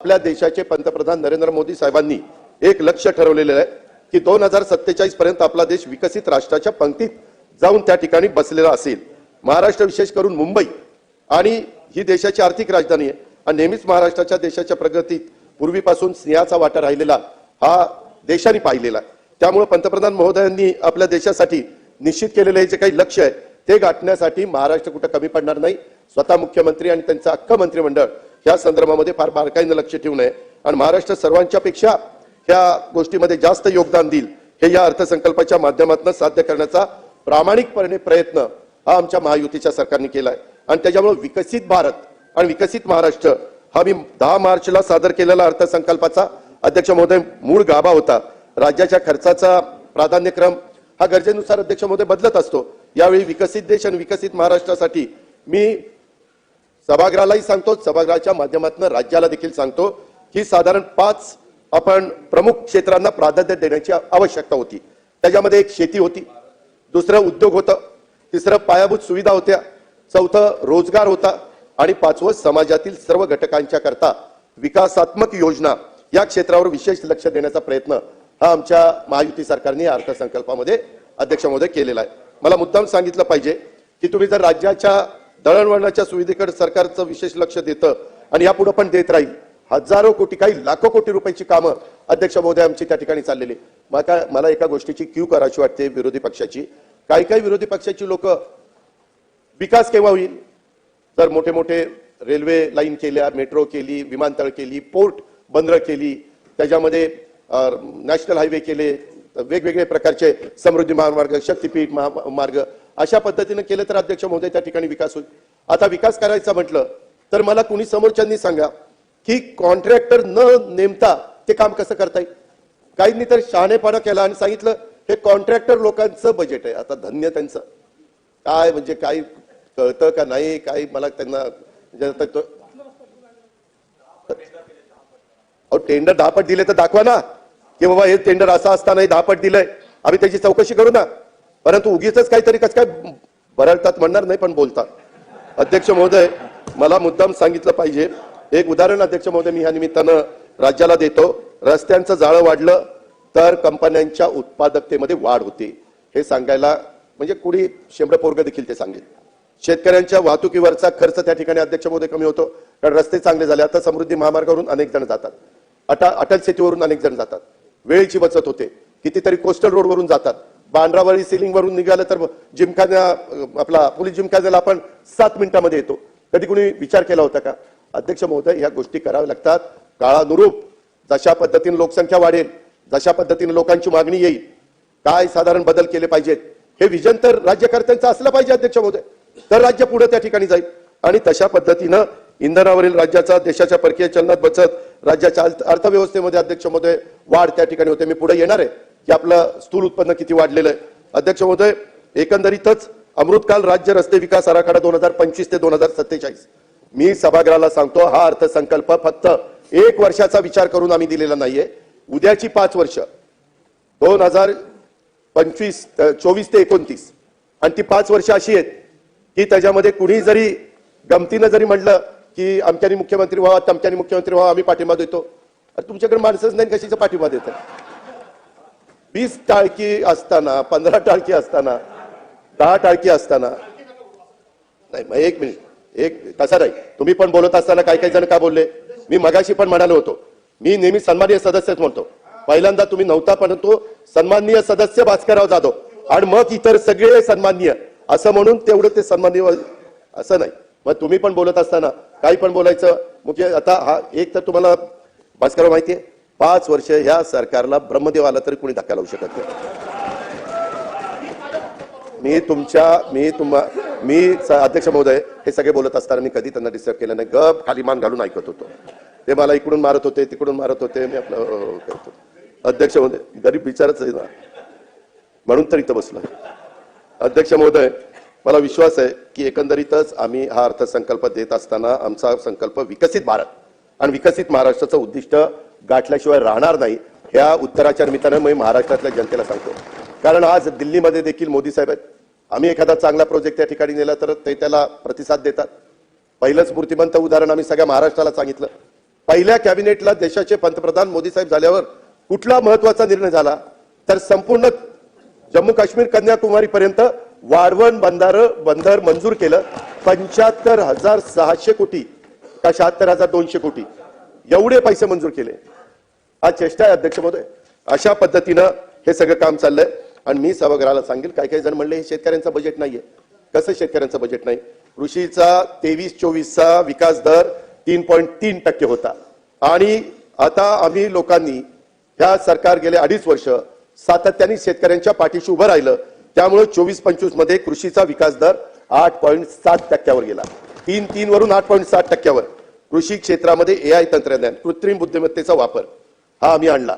आपल्या देशाचे पंतप्रधान नरेंद्र मोदी साहेबांनी एक लक्ष ठरवलेलं आहे की दोन हजार सत्तेचाळीस पर्यंत आपला देश विकसित राष्ट्राच्या पंक्तीत जाऊन त्या ठिकाणी बसलेला असेल. महाराष्ट्र विशेष करून मुंबई आणि ही देशाची आर्थिक राजधानी आहे. आणि नेहमीच महाराष्ट्राच्या देशाच्या प्रगतीत पूर्वीपासून सिंहाचा वाटा राहिलेला हा देशाने पाहिलेला आहे. त्यामुळे पंतप्रधान महोदयांनी आपल्या देशासाठी निश्चित केलेलं हे जे काही लक्ष आहे ते गाठण्यासाठी महाराष्ट्र कुठं कमी पडणार नाही. स्वतः मुख्यमंत्री आणि त्यांचं अख्खं मंत्रिमंडळ या संदर्भामध्ये फार बारकाईनं लक्ष ठेवून आहे आणि महाराष्ट्र सर्वांच्या पेक्षा ह्या गोष्टीमध्ये जास्त योगदान देईल हे या अर्थसंकल्पाच्या माध्यमातून साध्य करण्याचा प्रामाणिकपणे प्रयत्न हा आमच्या महायुतीच्या सरकारने केलाय. आणि त्याच्यामुळे विकसित भारत आणि विकसित महाराष्ट्र हा मी दहा मार्चला सादर केलेला अर्थसंकल्पाचा अध्यक्ष महोदय मूळ गाभा होता. राज्याच्या खर्चाचा प्राधान्यक्रम हा गरजेनुसार अध्यक्ष महोदय बदलत असतो. यावेळी विकसित देश आणि विकसित महाराष्ट्रासाठी मी सभागृहालाही सांगतो सभागृहाच्या माध्यमातून राज्याला देखील सांगतो की साधारण पाच आपण प्रमुख क्षेत्रांना प्राधान्य देण्याची आवश्यकता होती. त्याच्यामध्ये एक शेती होती दुसरं उद्योग होतं तिसरं पायाभूत सुविधा होत्या चौथं रोजगार होता आणि पाचवं समाजातील सर्व घटकांच्या करता विकासात्मक योजना या क्षेत्रावर विशेष लक्ष देण्याचा प्रयत्न हा आमच्या महायुती सरकारने या अर्थसंकल्पामध्ये अध्यक्ष महोदय केलेला आहे. मला मुद्दाम सांगितलं पाहिजे की तुम्ही जर राज्याच्या दळणवळणाच्या सुविधेकडे सरकारचं विशेष लक्ष देतं आणि यापुढे पण देत राहील. हजारो कोटी काही लाखो कोटी रुपयाची कामं अध्यक्ष महोदय आमची त्या ठिकाणी चाललेली मला मला एका गोष्टीची क्यू करायची वाटते विरोधी पक्षाची. काही काही विरोधी पक्षाची लोक विकास केव्हा होईल? तर मोठे मोठे रेल्वे लाईन केल्या मेट्रो केली विमानतळ केली पोर्ट बंदर केली त्याच्यामध्ये नॅशनल हायवे केले वेगवेगळे प्रकारचे समृद्धी महामार्ग शक्तीपीठ महामार्ग अशा पद्धतीनं केलं तर अध्यक्ष महोदय त्या ठिकाणी विकास होईल. आता विकास करायचा म्हटलं तर मला कुणी समोरच्यांनी सांगा की कॉन्ट्रॅक्टर न नेमता ते काम कसं करता येईल काहींनी तर शहाणेपणा केला आणि सांगितलं हे कॉन्ट्रॅक्टर लोकांचं बजेट आहे. आता धन्य त्यांचं. काय म्हणजे काही कळतं का नाही? काही मला त्यांना तो- अहो टेंडर दहापट दिले तर दाखवा ना. की बाबा हे टेंडर असं असतानाही दहापट दिलंय. आम्ही त्याची चौकशी करू ना. परंतु उगीच काहीतरी कसं काय बरळतात म्हणणार नाही पण बोलतात. अध्यक्ष महोदय मला मुद्दाम सांगितलं पाहिजे. एक उदाहरण अध्यक्ष महोदय मी ह्या निमित्तानं राज्याला देतो. रस्त्यांचं जाळं वाढलं तर कंपन्यांच्या उत्पादकतेमध्ये वाढ होते. हे सांगायला म्हणजे कुणी शेंबड पोरग देखील ते सांगेल. शेतकऱ्यांच्या वाहतुकीवरचा खर्च त्या ठिकाणी अध्यक्ष महोदय कमी होतो. कारण रस्ते चांगले झाले आता समृद्धी महामार्गावरून अनेक जण जातात. अटा अटल सेतूवरून अनेक जण जातात. वेळेची बचत होते. कितीतरी कोस्टल रोडवरून जातात. बांद्रावळी सिलिंगवरून निघालं तर जिमखाना आपला पोलीस जिमखान्याला आपण सात मिनिटामध्ये येतो. कधी कुणी विचार केला होता का? अध्यक्ष महोदय ह्या गोष्टी कराव्या लागतात. काळानुरूप जशा पद्धतीने लोकसंख्या वाढेल जशा पद्धतीने लोकांची मागणी येईल काय साधारण बदल केले पाहिजेत? हे विजन तर राज्यकर्त्यांचं असलं पाहिजे अध्यक्ष महोदय. तर राज्य पुढे त्या ठिकाणी जाईल. आणि तशा पद्धतीनं इंधनावरील राज्याचा देशाच्या परकीय चलनात बचत राज्याच्या अर्थव्यवस्थेमध्ये अध्यक्ष महोदय वाढ त्या ठिकाणी होते. मी पुढे येणार आहे. की आपलं स्थूल उत्पन्न किती वाढलेलं आहे. अध्यक्ष महोदय एकंदरीतच अमृतकाल राज्य रस्ते विकास आराखडा दोन हजार पंचवीस ते दोन हजार सत्तेचाळीस. मी सभागृहाला सांगतो हा अर्थसंकल्प फक्त एक वर्षाचा विचार करून आम्ही दिलेला नाहीये. उद्याची पाच वर्ष दोन हजार पंचवीस चोवीस ते एकोणतीस. आणि ती पाच वर्ष अशी आहेत की त्याच्यामध्ये कुणी जरी गमतीनं जरी म्हटलं की आमच्यानी मुख्यमंत्री व्हावा तमच्यानी मुख्यमंत्री व्हावा आम्ही पाठिंबा देतो. तुमच्याकडे माणसंच नाही कशाचा पाठिंबा देतं वीस टाळकी असताना पंधरा टाळकी असताना दहा टाळकी असताना. नाही मग एक मिनिट एक तसा नाही तुम्ही पण बोलत असताना काही काही जण का बोलले? मी मगाशी पण म्हणालो होतो. मी नेहमी सन्माननीय सदस्यच म्हणतो. पहिल्यांदा तुम्ही नव्हता परंतु सन्माननीय सदस्य भास्करराव जाधव. आणि मग इतर सगळे सन्माननीय. असं म्हणून तेवढं ते सन्माननीय असं नाही. मग तुम्ही पण बोलत असताना काही पण बोलायचं. मुख्य आता हा एक तर तुम्हाला भास्करराव आहे. पाच वर्ष ह्या सरकारला ब्रह्मदेव आला तरी कोणी धक्का लावू शकत नाही. मी तुमच्या मी तुम्हा मी अध्यक्ष महोदय हे सगळे बोलत असताना मी कधी त्यांना डिस्टर्ब केलं नाही. गप खाली मान घालून ऐकत होतो. ते मला इकडून मारत होते तिकडून मारत होते मी आपलं करतो अध्यक्ष महोदय गरीब विचारच आहे ना. म्हणून तर इथं बसलो अध्यक्ष महोदय मला विश्वास आहे की एकंदरीतच आम्ही हा अर्थसंकल्प देत असताना आमचा संकल्प विकसित भारत आणि विकसित महाराष्ट्राचं उद्दिष्ट गाठल्याशिवाय राहणार नाही ह्या उत्तराच्या निमित्तानं मी महाराष्ट्रातल्या जनतेला सांगतो. कारण आज दिल्लीमध्ये देखील मोदी साहेब आहेत. आम्ही एखादा चांगला प्रोजेक्ट त्या ठिकाणी नेला तर ते त्याला प्रतिसाद देतात. पहिलंच मूर्तिमंत उदाहरण आम्ही सगळ्या महाराष्ट्राला सांगितलं. पहिल्या कॅबिनेटला देशाचे पंतप्रधान मोदी साहेब झाल्यावर कुठला महत्त्वाचा निर्णय झाला? तर संपूर्ण जम्मू काश्मीर कन्याकुमारी पर्यंत वाढवण बंधार बंदर मंजूर केलं. पंच्याहत्तर हजार सहाशे कोटी का शहात्तर हजार दोनशे कोटी. एवढे पैसे मंजूर केले. हा चेष्टा आहे अध्यक्ष महोदय अशा पद्धतीनं हे सगळं काम चाललंय. आणि मी सभागृहाला सांगेल काही काही जण म्हणले हे शेतकऱ्यांचं बजेट नाहीये. कसं शेतकऱ्यांचं बजेट नाही? कृषीचा तेवीस चोवीसचा विकास दर तीन पॉईंट तीन टक्के होता. आणि आता आम्ही लोकांनी ह्या सरकार गेले अडीच वर्ष सातत्याने शेतकऱ्यांच्या पाठीशी उभं राहिलं. त्यामुळे चोवीस पंचवीसमध्ये कृषीचा विकास दर आठ पॉईंट सात टक्क्यावर गेला. तीन तीन वरून आठ पॉईंट सात टक्क्यावर. कृषी क्षेत्रामध्ये ए आय तंत्रज्ञान कृत्रिम बुद्धिमत्तेचा वापर हा आम्ही आणला.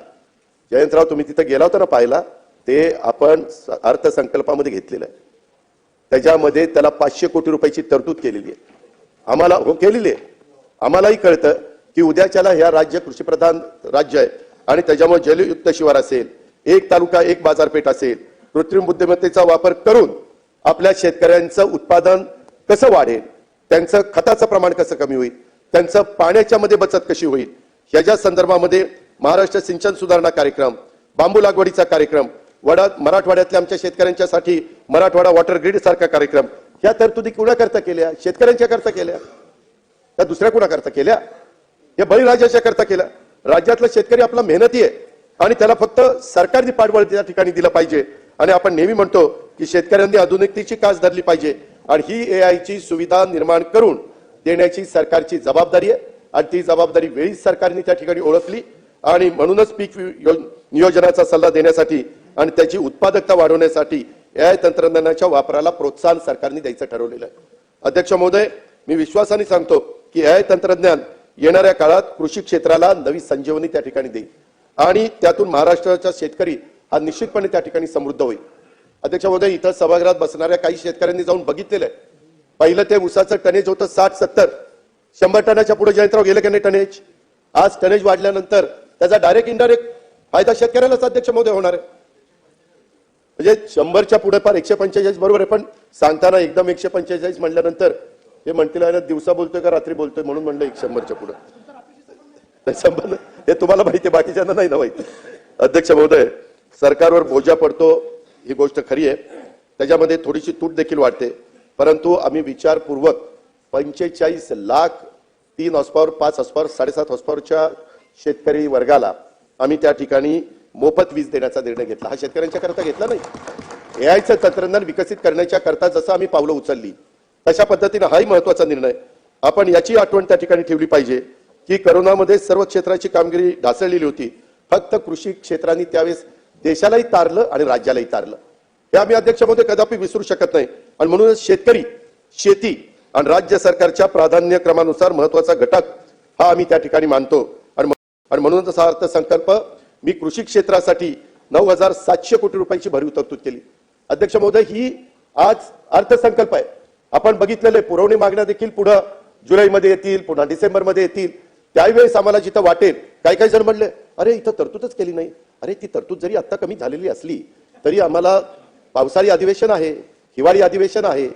जयंतराव तुम्ही तिथं गेला होता ना पाहिला ते आपण अर्थसंकल्पामध्ये घेतलेलं आहे. त्याच्यामध्ये त्याला पाचशे कोटी रुपयाची तरतूद केलेली आहे. आम्हाला हो केलेली आहे. आम्हालाही कळतं की उद्याच्याला ह्या राज्य कृषीप्रधान राज्य आहे आणि त्याच्यामुळे जलयुक्त शिवार असेल एक तालुका एक बाजारपेठ असेल कृत्रिम बुद्धिमत्तेचा वापर करून आपल्या शेतकऱ्यांचं उत्पादन कसं वाढेल त्यांचं खताचं प्रमाण कसं कमी होईल त्यांचं पाण्याच्या मध्ये बचत कशी होईल? ह्याच्या संदर्भामध्ये महाराष्ट्र सिंचन सुधारणा कार्यक्रम बांबू लागवडीचा कार्यक्रम वडा मराठवाड्यातल्या आमच्या शेतकऱ्यांच्यासाठी मराठवाडा वॉटर ग्रीड सारखा कार्यक्रम ह्या तरतुदी कुणाकरता केल्या? शेतकऱ्यांच्या करता केल्या? त्या दुसऱ्या कुणाकरता केल्या? या बळीराजाच्या करता केल्या? राज्यातला शेतकरी आपला मेहनती आहे आणि त्याला फक्त सरकारने पाठबळ त्या ठिकाणी दिलं पाहिजे. आणि आपण नेहमी म्हणतो की शेतकऱ्यांनी आधुनिकतेची कास धरली पाहिजे आणि ही ए ची सुविधा निर्माण करून देण्याची सरकारची जबाबदारी आहे. आणि ती जबाबदारी वेळीच सरकारने त्या ठिकाणी ओळखली. आणि म्हणूनच पीक वि- नियोजनाचा सल्ला देण्यासाठी आणि त्याची उत्पादकता वाढवण्यासाठी या तंत्रज्ञानाच्या वापराला प्रोत्साहन सरकारने द्यायचं ठरवलेलं आहे. अध्यक्ष महोदय मी विश्वासाने सांगतो की ए तंत्रज्ञान येणाऱ्या काळात कृषी क्षेत्राला नवी संजीवनी त्या ठिकाणी देईल. आणि त्यातून महाराष्ट्राचा शेतकरी हा निश्चितपणे त्या ठिकाणी समृद्ध होईल. अध्यक्ष महोदय इथं सभागृहात बसणाऱ्या काही शेतकऱ्यांनी जाऊन बघितलेलं आहे. पहिलं ते उसाचं टनेज होतं साठ सत्तर. शंभर टनाच्या पुढे जयंतराव गेलं की नाही टनेज? आज टनेज वाढल्यानंतर त्याचा डायरेक्ट इनडायरेक्ट फायदा शेतकऱ्यालाच अध्यक्ष महोदय होणार आहे. म्हणजे शंभरच्या पुढे फार एकशे पंचेचाळीस बरोबर आहे पण सांगताना एकदम एकशे पंचेचाळीस म्हणल्यानंतर हे म्हणतील दिवसा बोलतोय का रात्री बोलतोय? म्हणून म्हणलं एक शंभरच्या पुढे. संबंध शंभर हे तुम्हाला माहिती आहे बाकीच्यांना नाही ना माहिती. अध्यक्ष महोदय सरकारवर बोजा पडतो ही गोष्ट खरी आहे. त्याच्यामध्ये थोडीशी तूट देखील वाढते. परंतु आम्ही विचारपूर्वक पंचेचाळीस लाख तीन हॉस्पॉवर पाच हॉस्पॉवर साडेसात हॉस्पॉवरच्या शेतकरी वर्गाला आम्ही त्या ठिकाणी मोफत वीज देण्याचा निर्णय घेतला. हा शेतकऱ्यांच्या करता घेतला नाही. एआयचं तंत्रज्ञान विकसित करण्याच्या करता जसं आम्ही पावलं उचलली तशा पद्धतीनं हाही महत्त्वाचा निर्णय आपण याची आठवण त्या ठिकाणी ठेवली पाहिजे की करोनामध्ये सर्व क्षेत्राची कामगिरी ढासळलेली होती. फक्त कृषी क्षेत्राने त्यावेळेस देशालाही तारलं आणि राज्यालाही तारलं. हे आम्ही अध्यक्षमध्ये कदापि विसरू शकत नाही. आणि म्हणूनच शेतकरी शेती आणि राज्य सरकारच्या प्राधान्यक्रमानुसार महत्त्वाचा घटक हा आम्ही त्या ठिकाणी मानतो. आणि म्हणूनच हा अर्थसंकल्प मी कृषी क्षेत्रासाठी नऊ हजार सातशे कोटी रुपयांची भरीव तरतूद केली. अध्यक्ष महोदय ही आज अर्थसंकल्प आहे. आपण बघितलेले पुरवणी मागण्या देखील पुढं जुलैमध्ये येतील पुन्हा डिसेंबरमध्ये येतील. त्यावेळेस आम्हाला जिथं वाटेल काही काही जण म्हणले अरे इथं तरतूदच केली नाही. अरे ती तरतूद जरी आता कमी झालेली असली तरी आम्हाला पावसाळी अधिवेशन आहे. हिवाळी अधिवेशन आहे.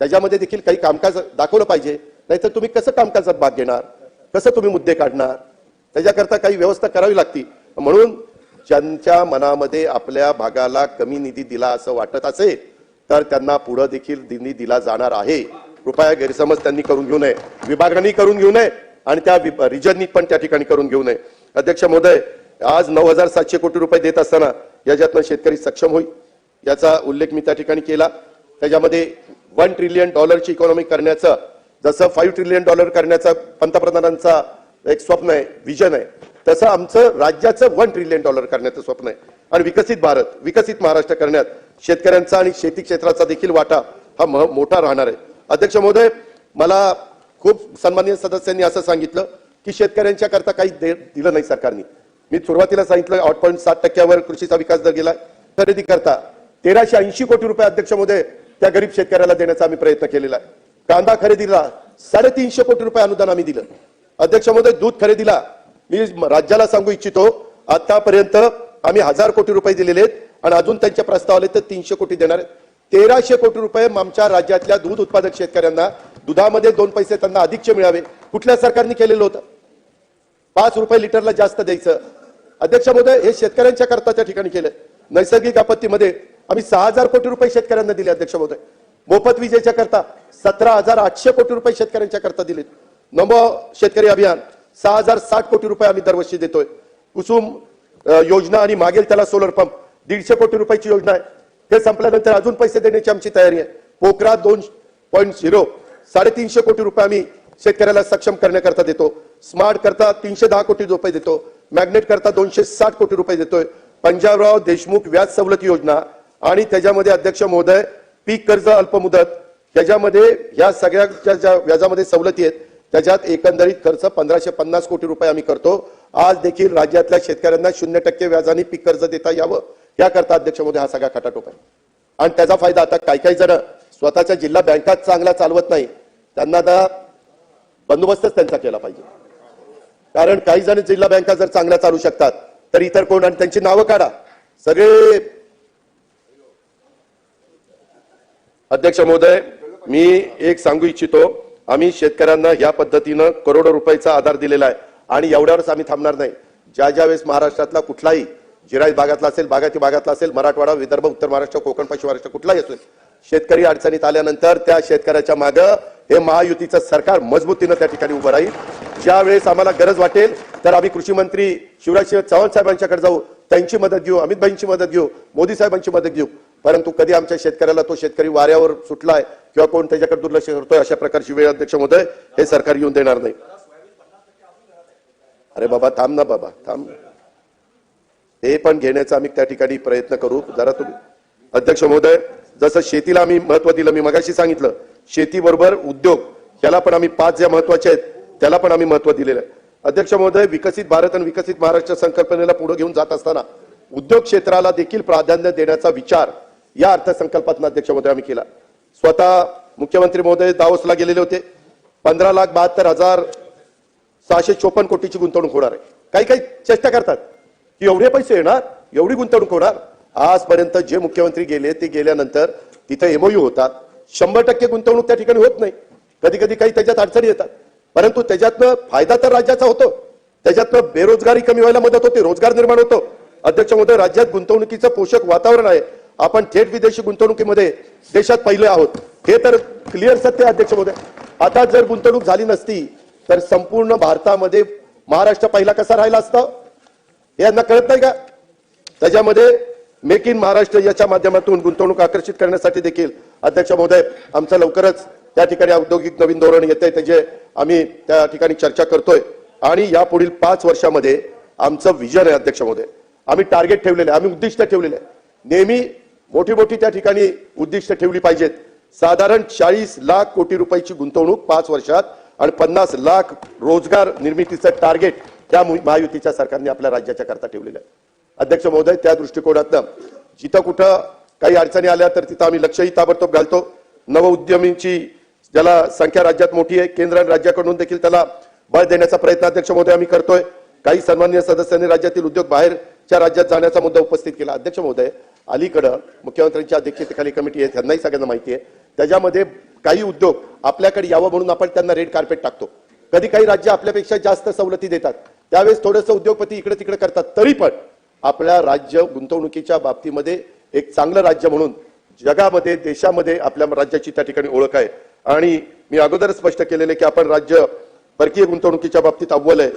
त्याच्यामध्ये देखील काही कामकाज दाखवलं पाहिजे. नाहीतर तुम्ही कसं कामकाजात भाग घेणार? कसं तुम्ही मुद्दे काढणार? त्याच्याकरता काही व्यवस्था करावी लागती. म्हणून ज्यांच्या मनामध्ये आपल्या भागाला कमी निधी दिला असं वाटत असेल तर त्यांना पुढं देखील निधी दिला जाणार आहे. कृपया गैरसमज त्यांनी करून घेऊ नये. विभागांनी करून घेऊ नये आणि त्या रिजननी पण त्या ठिकाणी करून घेऊ नये. अध्यक्ष महोदय आज नऊ हजार सातशे कोटी रुपये देत असताना याच्यातनं शेतकरी सक्षम होईल. याचा उल्लेख मी त्या ठिकाणी केला. त्याच्यामध्ये वन ट्रिलियन डॉलरची इकॉनॉमी करण्याचं जसं फाईव्ह ट्रिलियन डॉलर करण्याचा पंतप्रधानांचा एक स्वप्न आहे विजन आहे तसं आमचं राज्याचं वन ट्रिलियन डॉलर करण्याचं स्वप्न आहे. आणि विकसित भारत विकसित महाराष्ट्र करण्यात शेतकऱ्यांचा आणि शेती क्षेत्राचा देखील वाटा हा मोठा राहणार आहे. अध्यक्ष महोदय मला खूप सन्माननीय सदस्यांनी असं सांगितलं की शेतकऱ्यांच्या करता काही दे- दिलं नाही सरकारने. मी सुरुवातीला सांगितलं आठ पॉईंट सात टक्क्यावर कृषीचा विकास दर गेला. खरेदी करता तेराशे ऐंशी कोटी रुपये अध्यक्ष महोदय त्या गरीब शेतकऱ्याला देण्याचा आम्ही प्रयत्न केलेला आहे. कांदा खरेदीला साडेतीनशे कोटी रुपये अनुदान आम्ही दिलं. अध्यक्ष महोदय दूध खरेदीला मी राज्याला सांगू इच्छितो आतापर्यंत आम्ही हजार कोटी रुपये दिलेले आहेत आणि अजून त्यांचे प्रस्ताव आले तर तीनशे कोटी देणार आहेत. तेराशे कोटी रुपये आमच्या राज्यातल्या दूध उत्पादक शेतकऱ्यांना दुधामध्ये दोन पैसे त्यांना अधिकचे मिळावे. कुठल्या सरकारने केलेलं होतं? पाच रुपये लिटरला जास्त द्यायचं. अध्यक्ष महोदय हे शेतकऱ्यांच्या करता त्या ठिकाणी केलं नैसर्गिक आपत्तीमध्ये आम्ही सहा हजार कोटी रुपये शेतकऱ्यांना दिले अध्यक्ष महोदय. मोफत विजेच्या करता सतरा हजार आठशे कोटी रुपये शेतकऱ्यांच्या करता दिलेत. नमो शेतकरी अभियान सहा हजार साठ कोटी रुपये आम्ही दरवर्षी देतोय. कुसुम योजना आणि मागेल त्याला सोलर पंप दीडशे कोटी रुपयाची योजना आहे. ते संपल्यानंतर अजून पैसे देण्याची आमची तयारी आहे. पोखरा दोन पॉईंट झिरो साडेतीनशे कोटी रुपये आम्ही शेतकऱ्याला सक्षम करण्याकरता देतो. स्मार्ट करता तीनशे दहा कोटी रुपये देतो. मॅग्नेट करता दोनशे साठ कोटी रुपये देतोय. पंजाबराव देशमुख व्याज सवलत योजना आणि त्याच्यामध्ये अध्यक्ष महोदय पीक कर्ज अल्पमुदत त्याच्यामध्ये या सगळ्या ज्या व्याजामध्ये सवलती आहेत त्याच्यात एकंदरीत खर्च पंधराशे पन्नास कोटी रुपये आम्ही करतो. आज देखील राज्यातल्या शेतकऱ्यांना शून्य टक्के व्याजाने पीक कर्ज देता यावं याकरता अध्यक्ष महोदय हा सगळा खटाटोप आहे. आणि त्याचा फायदा आता काही काही जण स्वतःच्या जिल्हा बँकात चांगला चालवत नाही त्यांना आता बंदोबस्तच त्यांचा केला पाहिजे. कारण काही जण जिल्हा बँका जर चांगल्या चालू शकतात तर इतर कोण आणि त्यांची नावं काढा. सगळे अध्यक्ष महोदय मी एक सांगू इच्छितो आम्ही शेतकऱ्यांना या पद्धतीनं करोडो रुपयाचा आधार दिलेला आहे आणि एवढ्यावरच आम्ही थांबणार नाही. ज्या ज्या वेळेस महाराष्ट्रातला कुठलाही जिराई भागातला असेल बागाती भागातला असेल मराठवाडा विदर्भ उत्तर महाराष्ट्र कोकण पश्चिम महाराष्ट्र कुठलाही असेल शेतकरी अडचणीत आल्यानंतर त्या शेतकऱ्याच्या मागं हे महायुतीचं सरकार मजबूतीनं त्या ठिकाणी उभं राहील. ज्यावेळेस आम्हाला गरज वाटेल तर आम्ही कृषी मंत्री शिवराज सिंह चव्हाण साहेबांच्याकडे जाऊ त्यांची मदत घेऊ अमितभाईंची मदत घेऊ मोदी साहेबांची मदत घेऊ. परंतु कधी आमच्या शेतकऱ्याला तो शेतकरी वाऱ्यावर सुटलाय किंवा कोण त्याच्याकडे दुर्लक्ष करतोय अशा प्रकारची वेळ अध्यक्ष महोदय हे सरकार येऊन देणार नाही. अरे बाबा थांब ना बाबा थांब. हे पण घेण्याचा आम्ही त्या ठिकाणी प्रयत्न करू. जरा तुम्ही अध्यक्ष महोदय जसं शेतीला आम्ही महत्त्व दिलं मी मगाशी सांगितलं शेतीबरोबर उद्योग त्याला पण आम्ही पाच ज्या महत्त्वाचे आहेत त्याला पण आम्ही महत्त्व दिलेलं आहे. अध्यक्ष महोदय विकसित भारत आणि विकसित महाराष्ट्र संकल्पनेला पुढे घेऊन जात असताना उद्योग क्षेत्राला देखील प्राधान्य देण्याचा विचार या अर्थसंकल्पातून अध्यक्ष महोदय आम्ही केला. स्वतः मुख्यमंत्री महोदय दावोसला गेलेले होते. पंधरा लाख बहात्तर हजार सहाशे चोपन्न कोटीची गुंतवणूक होणार आहे. काही काही चेष्टा करतात की एवढे पैसे येणार? एवढी गुंतवणूक होणार? आजपर्यंत जे मुख्यमंत्री गेले ते गेल्यानंतर तिथे एमओयू होतात. शंभर टक्के गुंतवणूक त्या ठिकाणी होत नाही. कधी कधी काही त्याच्यात अडचणी येतात. परंतु त्याच्यातनं फायदा तर राज्याचा होतो. त्याच्यातनं बेरोजगारी कमी व्हायला मदत होते रोजगार निर्माण होतो. अध्यक्ष महोदय राज्यात गुंतवणुकीचं पोषक वातावरण आहे. आपण थेट विदेशी गुंतवणुकीमध्ये देशात पहिले आहोत. हे तर क्लिअर सत्य अध्यक्ष महोदय आता जर गुंतवणूक झाली नसती तर संपूर्ण भारतामध्ये महाराष्ट्र पहिला कसा राहिला असता? यांना कळत नाही का? त्याच्यामध्ये मेक इन महाराष्ट्र याच्या माध्यमातून गुंतवणूक आकर्षित करण्यासाठी देखील अध्यक्ष महोदय आमचा लवकरच त्या ठिकाणी औद्योगिक नवीन धोरण येते त्याचे आम्ही त्या ठिकाणी चर्चा करतोय. आणि या पुढील पाच वर्षामध्ये आमचं विजन आहे अध्यक्ष महोदय आम्ही टार्गेट ठेवलेले आहे, आम्ही उद्दिष्ट ठेवलेले आहे. नेहमी मोठी मोठी त्या ठिकाणी उद्दिष्ट ठेवली पाहिजेत. साधारण चाळीस लाख कोटी रुपयाची गुंतवणूक पाच वर्षात आणि पन्नास लाख रोजगार निर्मितीचं टार्गेट त्या महायुतीच्या सरकारने आपल्या राज्याच्या करता ठेवलेलं आहे. अध्यक्ष महोदय त्या दृष्टिकोनातनं जिथं कुठं काही अडचणी आल्या तर तिथं आम्ही लक्षही ताबडतोब घालतो. नवउद्यमींची ज्याला संख्या राज्यात मोठी आहे केंद्र आणि राज्याकडून देखील त्याला बळ देण्याचा प्रयत्न अध्यक्ष महोदय आम्ही करतोय. काही सन्मान्य सदस्यांनी राज्यातील उद्योग बाहेरच्या राज्यात जाण्याचा मुद्दा उपस्थित केला. अध्यक्ष महोदय अलीकडं मुख्यमंत्र्यांच्या अध्यक्षतेखाली कमिटी आहे त्यांनाही सगळ्यांना माहिती आहे. त्याच्यामध्ये काही उद्योग आपल्याकडे यावं म्हणून आपण त्यांना रेड कार्पेट टाकतो. कधी काही राज्य आपल्यापेक्षा जास्त सवलती देतात त्यावेळेस थोडंसं उद्योगपती इकडे तिकडे करतात तरी पण आपल्या राज्य गुंतवणुकीच्या बाबतीमध्ये एक चांगलं राज्य म्हणून जगामध्ये देशामध्ये आपल्या राज्याची त्या ठिकाणी ओळख आहे. आणि मी अगोदर स्पष्ट केलेले की आपण राज्य परकीय गुंतवणुकीच्या बाबतीत अव्वल आहे.